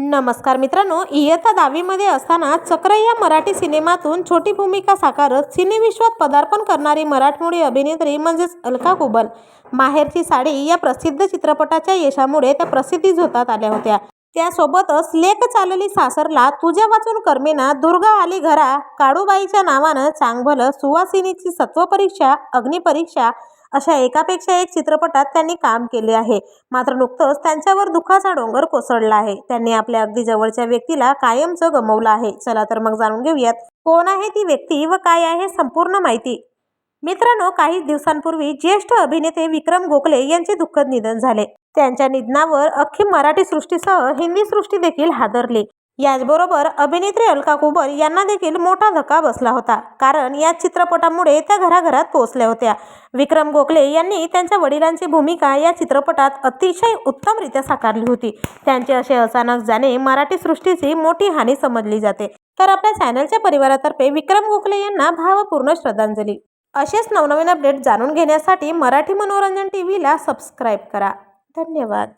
नमस्कार मित्रांनो इयत्ता दहावीमध्ये असताना चक्र या मराठी सिनेमातून छोटी भूमिका साकारत सिनेविश्वात पदार्पण करणारी मराठमोळी अभिनेत्री म्हणजेच अलका कुबल. माहेरची साडी या प्रसिद्ध चित्रपटाच्या यशामुळे त्या प्रसिद्धी झोतात आल्या होत्या. त्यासोबतच लेख चालली सासरला तुझ्या वाचून कर्मेना दुर्गा आली घरा काळूबाईच्या नावानं चांगभलं सुवासिनीची सत्वपरीक्षा अग्निपरीक्षा अशा एकापेक्षा एक चित्रपटात त्यांनी काम केले आहे. मात्र नुकतंच त्यांच्यावर दुःखाचा डोंगर कोसळला आहे. त्यांनी आपल्या अगदी जवळच्या व्यक्तीला कायमचं गमवलं आहे. चला तर मग जाणून घेऊयात कोण आहे ती व्यक्ती व काय आहे संपूर्ण माहिती. मित्रांनो काही दिवसांपूर्वी ज्येष्ठ अभिनेते विक्रम गोखले यांचे दुःखद निधन झाले. त्यांच्या निधनावर अख्खी मराठी सृष्टीसह हिंदी सृष्टी देखील हादरली. याचबरोबर अभिनेत्री अलका कुबर यांना देखील मोठा धक्का बसला होता. कारण या चित्रपटामुळे त्या घराघरात पोहोचल्या होत्या. विक्रम गोखले यांनी त्यांच्या वडिलांची भूमिका या चित्रपटात अतिशय उत्तमरित्या साकारली होती. त्यांचे असे अचानक जाणे मराठी सृष्टीची मोठी हानी समजली जाते. तर आपल्या चॅनलच्या परिवारातर्फे विक्रम गोखले यांना भावपूर्ण श्रद्धांजली. असेच नवनवीन अपडेट जाणून घेण्यासाठी मराठी मनोरंजन टी व्हीला सबस्क्राईब करा. धन्यवाद.